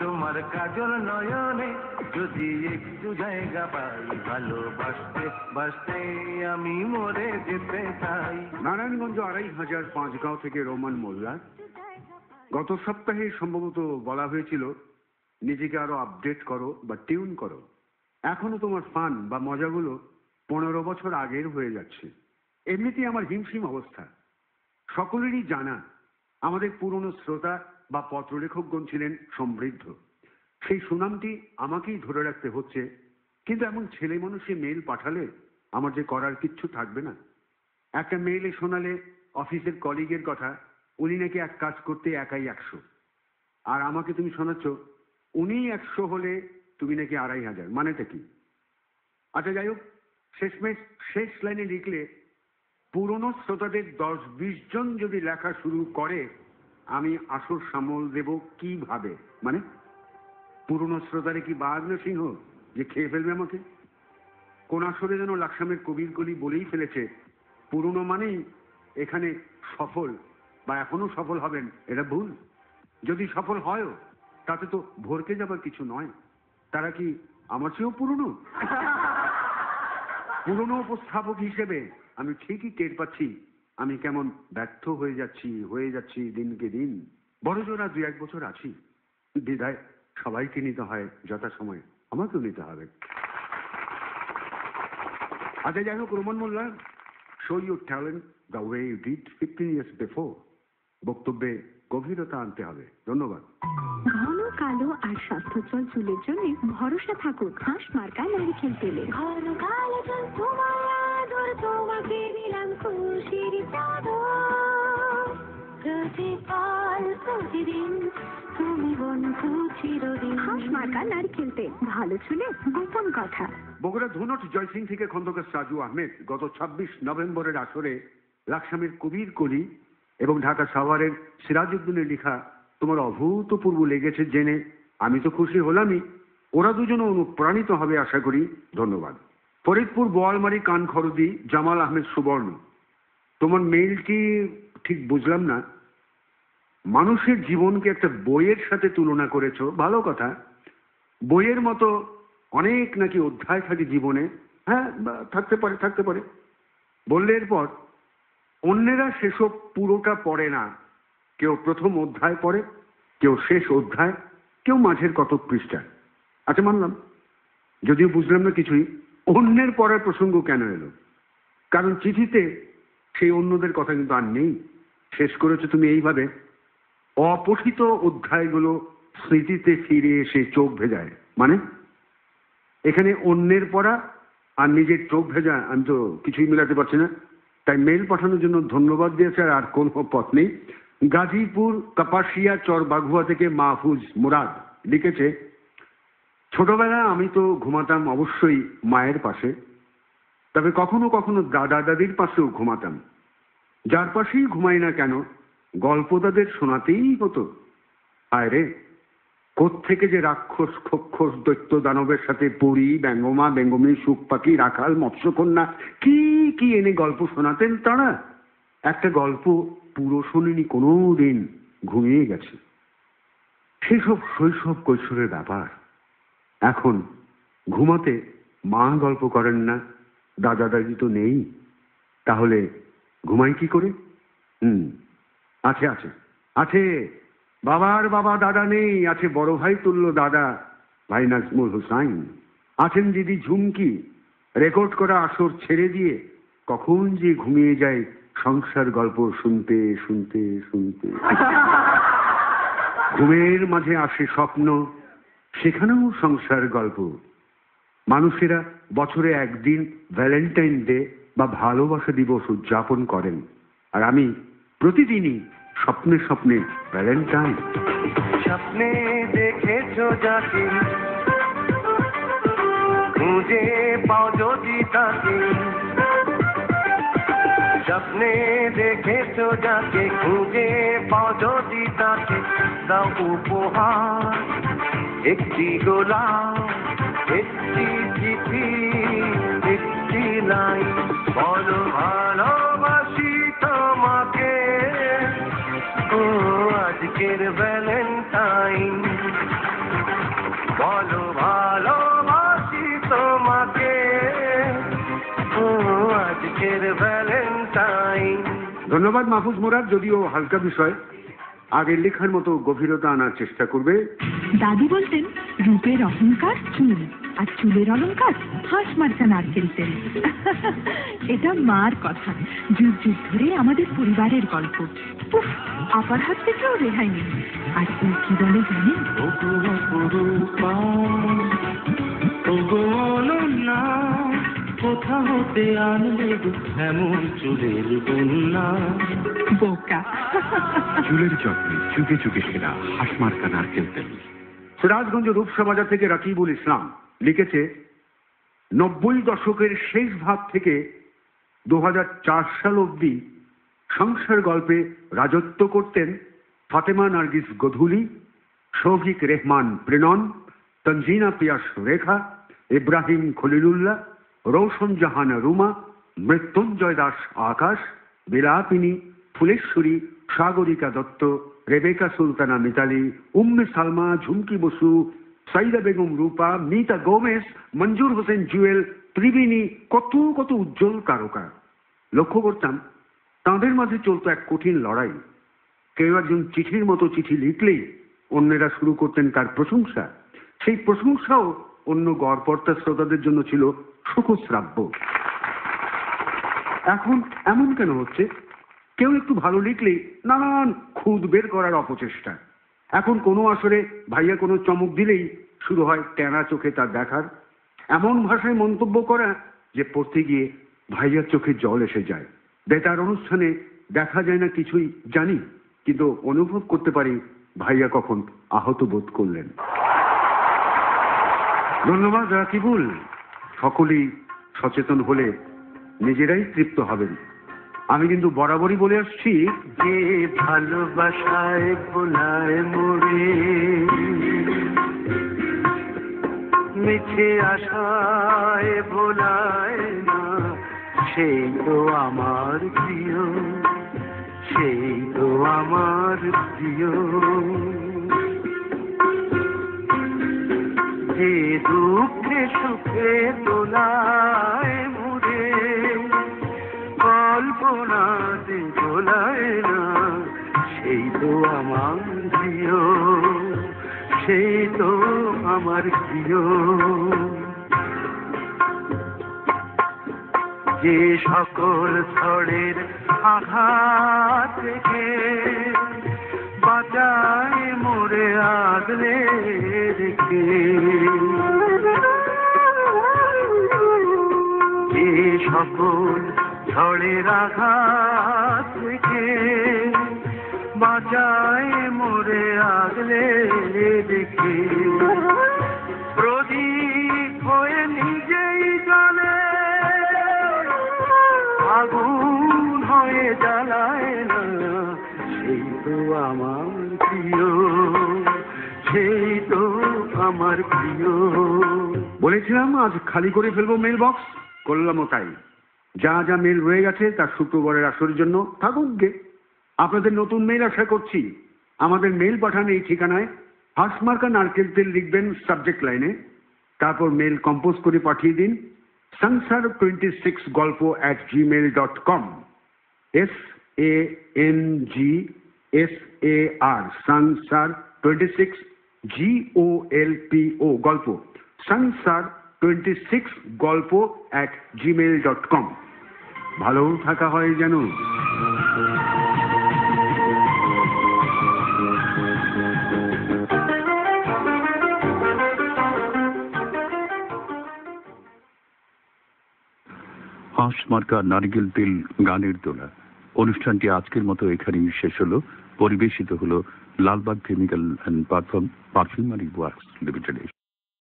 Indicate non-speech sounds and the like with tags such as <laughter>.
তোমার কাজল নয়নে যদি একটু জায়গা পাই, ভালোবাসতে, বাসতে আমি মরে যেতে চাই। নারায়ণগঞ্জ আড়াই হাজার পাঁচগাঁও থেকে রোমান মোল্লা। গত সপ্তাহে সম্ভবত বলা হয়েছিল, নিজেকে আরও আপডেট করো বা টিউন করো। এখনও তোমার ফান বা মজাগুলো পনেরো বছর আগের হয়ে যাচ্ছে। এমনিতেই আমার হিমশিম অবস্থা। সকলেরই জানা, আমাদের পুরনো শ্রোতা বা পত্রলেখকগণ ছিলেন সমৃদ্ধ। সেই সুনামটি আমাকেই ধরে রাখতে হচ্ছে। কিন্তু এমন ছেলে মানুষে মেল পাঠালে আমার যে করার কিচ্ছু থাকবে না। একটা মেইলে শোনালে অফিসের কলিগের কথা, উনি নাকি এক কাজ করতে একাই একশো। আর আমাকে তুমি শোনাচ্ছ, উনি একশো হলে তুমি নাকি আড়াই হাজার, মানেটা কি? আচ্ছা যাই হোক, শেষমেশ শেষ লাইনে লিখলে পুরনো শ্রোতাদের দশ বিশ জন যদি লেখা শুরু করে আমি আসর সামল দেব কীভাবে মানে পুরনো শ্রোতারে কি বাঘ না সিংহ যে খেয়ে ফেলবে আমাকে? কোন আসরে যেন লাকসামের কবির কলি বলেই ফেলেছে পুরনো মানেই এখানে সফল বা এখনও সফল হবেন এটা ভুল। যদি সফল হয়ও তাতে তো ভরকে যাবার কিছু নয়। তারা কি আমার চেয়েও পুরনো? <laughs> পুরনো উপস্থাপক হিসেবে আমি ঠিকই টের পাচ্ছি আমি কেমন ব্যর্থ হয়ে যাচ্ছি হয়ে যাচ্ছি দিনকে দিন? বড় জোড়া দু এক বছর আছি। বিদায় সবাইকে নিতে হয় যথাসময়ে। আমাকেও নিতে হবে। আচ্ছা যাই হোক, Roman Molla show your talent the way you did fifteen years before বক্তব্যে গভীরতা আনতে হবে। ধন্যবাদ। ঘন, কালো আর স্বাস্থ্যচল চুলের জন্য ভরসা থাকুক হাঁস মার্কা নারিকেল তেলে। ঘন, কালো তোমার তোমাকে দিলাম খুশির চাদর। প্রতিপাল প্রতিদিন তুমি বন্ধু চিরদিন। হাঁস মার্কা নারিকেল তেল ভালো গোপন কথা। বগুড়া ধুনট জয়সিং থেকে খন্দকার সাজু আহমেদ গত ছাব্বিশ নভেম্বরের আসরে লাকসামের কবির কলি এবং ঢাকা সাভারের সিরাজউদ্দিনের লেখা তোমার অভূতপূর্ব লেগেছে জেনে আমি তো খুশি হলামই। ওরা দুজনও অনুপ্রাণিত হবে আশা করি। ধন্যবাদ। ফরিদপুর বোয়ালমারি কান খরদি জামাল আহমেদ সুবর্ণ। তোমার মেইলটি ঠিক বুঝলাম না। মানুষের জীবনকে একটা বইয়ের সাথে তুলনা করেছ, ভালো কথা। বইয়ের মতো অনেক নাকি অধ্যায় থাকে জীবনে। হ্যাঁ থাকতে পারে থাকতে পারে। বললে এরপর, অন্যেরা সেসব পুরোটা পড়ে না। কেউ প্রথম অধ্যায় পড়ে, কেউ শেষ অধ্যায়, কেউ মাঝের কত পৃষ্ঠা আচ্ছা মানলাম। যদিও বুঝলাম না কিছুই অন্যের পড়ার প্রসঙ্গ কেন এলো? কারণ চিঠিতে সেই অন্যদের কথা কিন্তু আর নেই। শেষ করেছ তুমি এইভাবে। অপঠিত অধ্যায়গুলো স্মৃতিতে ফিরে এসে চোখ ভেজায়। মানে? এখানে অন্যের পড়া আর নিজের চোখ ভেজা, আমি তো কিছুই মেলাতে পারছি না। তাই মেল পাঠানোর জন্য ধন্যবাদ দিয়েছে আর আর কোনো পথ নেই। গাজীপুর কাপাসিয়া চর বাঘুয়া থেকে মাহফুজ মুরাদ লিখেছে ছোটবেলা আমি তো ঘুমাতাম অবশ্যই মায়ের পাশে, তবে কখনো কখনো দাদা দাদির পাশেও ঘুমাতাম। যার পাশেই ঘুমাই না কেন, গল্প তাদের শোনাতেই হতো। আয় রে থেকে যে রাক্ষস খক্ষস দৈত্য দানবের সাথে পুরী, ব্যঙ্গমা ব্যঙ্গমী সুখ পাখি, রাখাল, মৎস্যকন্যা, কি কি এনে গল্প শোনাতেন তারা? একটা গল্প পুরো শুনিনি কোনো দিন ঘুমিয়ে গেছে। সেসব শৈশব কৈশোরের ব্যাপার। এখন ঘুমাতে মা গল্প করেন না দাদা দাদি তো নেই। তাহলে ঘুমাই কি করে? হুম আছে আছে আছে। বাবার বাবা দাদা নেই আছে বড় ভাই তুল্য দাদা ভাই নাজমুল হুসাইন। আছেন দিদি ঝুমকি রেকর্ড করা আসর ছেড়ে দিয়ে কখন যে ঘুমিয়ে যায় সংসার গল্প শুনতে শুনতে শুনতে। <laughs> ঘুমের মাঝে আসে স্বপ্ন সেখানেও সংসার গল্প। মানুষেরা বছরে একদিন ভ্যালেন্টাইন ডে বা ভালোবাসা দিবস উদযাপন করেন। আর আমি প্রতিদিনই স্বপ্নে স্বপ্নে ভ্যালেন্টাইন স্বপ্নে দেখেছ যাকে? খুঁজে পাও যদি তাকে? স্বপ্নে দেখেছ যাকে? খুঁজে পাও যদি তাকে? দাও উপহার। একটি গোলাম একটি চিঠি, একটি নাই বল ভালোবাসি তোমাকে। ও আজকের ভ্যালেন্টাইন বল ভালোবাসি তোমাকে। ও আজকের ভ্যালেন্টাইন ধন্যবাদ মাহফুজ মোরাদ যদিও হালকা বিষয়। আগের লেখার মতো গভীরতা আনার চেষ্টা করবে। দাদি বলতেন রূপের অহংকার চুল আর চুলের অলংকার হাঁস মার্কা নারকেল তেল। এটা মার কথা। যুগ যুগ ধরে আমাদের পরিবারের গল্প। উফ, আপার হাত থেকেও রেহাই নেই। আর ও কি বলে জানেন? ওগো অপরূপা, ওগো অনন্যা, কোথা হতে আনলে এমন চুলের বন্যা। বোকা। চুলের যত্নে চুকে চুকে সেরা হাসমার্কা নারকেল তেল। সিরাজগঞ্জ রূপসমাজা থেকে রাকিবুল ইসলাম লিখেছে নব্বই দশকের শেষ ভাগ থেকে দু হাজার চার সাল অবধি সংসার গল্পে রাজত্ব করতেন ফাতেমা নার্গিস গধুলি শৌভিক রেহমান প্রেনন তঞ্জিনা পিয়াস রেখা ইব্রাহিম খলিলুল্লাহ রৌশন জাহান রুমা, মৃত্যুঞ্জয় দাস আকাশ, বিলাপিনী, ফুলেশ্বরী, সাগরিকা দত্ত, রেবেকা সুলতানা মিতালি, উম্মে সালমা, ঝুমকি বসু, সাইদা বেগম রূপা, মিতা গোমেস মঞ্জুর হোসেন জুয়েল, ত্রিবেণী, কত কত উজ্জ্বল তারকা। লক্ষ্য করতাম, তাঁদের মাঝে চলতো এক কঠিন লড়াই। কেউ একজন চিঠির মতো চিঠি লিখলেই অন্যেরা শুরু করতেন তার প্রশংসা। সেই প্রশংসাও অন্য গড়পর্তা শ্রোতাদের জন্য ছিল সুখশ্রাব্য। এখন এমন কেন হচ্ছে? কেউ একটু ভালো লিখলেই নানান খুদ বের করার অপচেষ্টা। এখন কোনো আসরে ভাইয়া কোনো চমক দিলেই শুরু হয় টেনা চোখে তার দেখার। এমন ভাষায় মন্তব্য করা যে পড়তে গিয়ে ভাইয়ার চোখে জল এসে যায়। বেতার অনুষ্ঠানে দেখা যায় না কিছুই জানি, কিন্তু অনুভব করতে পারি ভাইয়া কখন আহত বোধ করলেন। ধন্যবাদ, রাকিবুল। সকলেই সচেতন হলে নিজেরাই তৃপ্ত হবেন। আমি কিন্তু বরাবরই বলে আসছি, যে ভালোবাসায় বোলায় মোরে মিছে আশায় ভোলায় না, সেই তো আমার প্রিয়, সেই তো আমার প্রিয়। সুখে দোলায় মুরে কল্পনাতে দোলায় না, সেই তো আমার প্রিয়, সেই তো আমার প্রিয়। যে সকল ঝড়ের আঘাত থেকে বাঁচায় মোরে আগলে রেখে। সকল ঝড়ের আঘাত বাঁচায় মোরে আগলে রেখে প্রদীপ হয়ে নিজেই জলে আগুন হয়ে জ্বালায় না। সেই তো আমার প্রিয়, সেই তো আমার প্রিয়। বলেছিলাম আজ খালি করে ফেলব মেল বক্স করলামও তাই। যা যা মেল রয়ে গেছে তার শুক্রবারের আসরের জন্য থাকুক গে। আপনাদের নতুন মেল আশা করছি। আমাদের মেল পাঠান এই ঠিকানায়। হাঁসমার্কা নারকেল তেল লিখবেন সাবজেক্ট লাইনে তারপর মেল কম্পোজ করে পাঠিয়ে দিন। Sangsar twenty six Golpo at Gmail dot com S A N G S A R Sangsar twenty six G O L P O Golpo. Sangsar twenty six Golpo at Gmail dot com ভালো থাকা হয় যেন। হাঁস মার্কা নারকেল তেল গানের দোলা। অনুষ্ঠানটি আজকের মতো এখানেই শেষ হলো। পরিবেশিত হলো Lalbagh chemical and perfumery works limited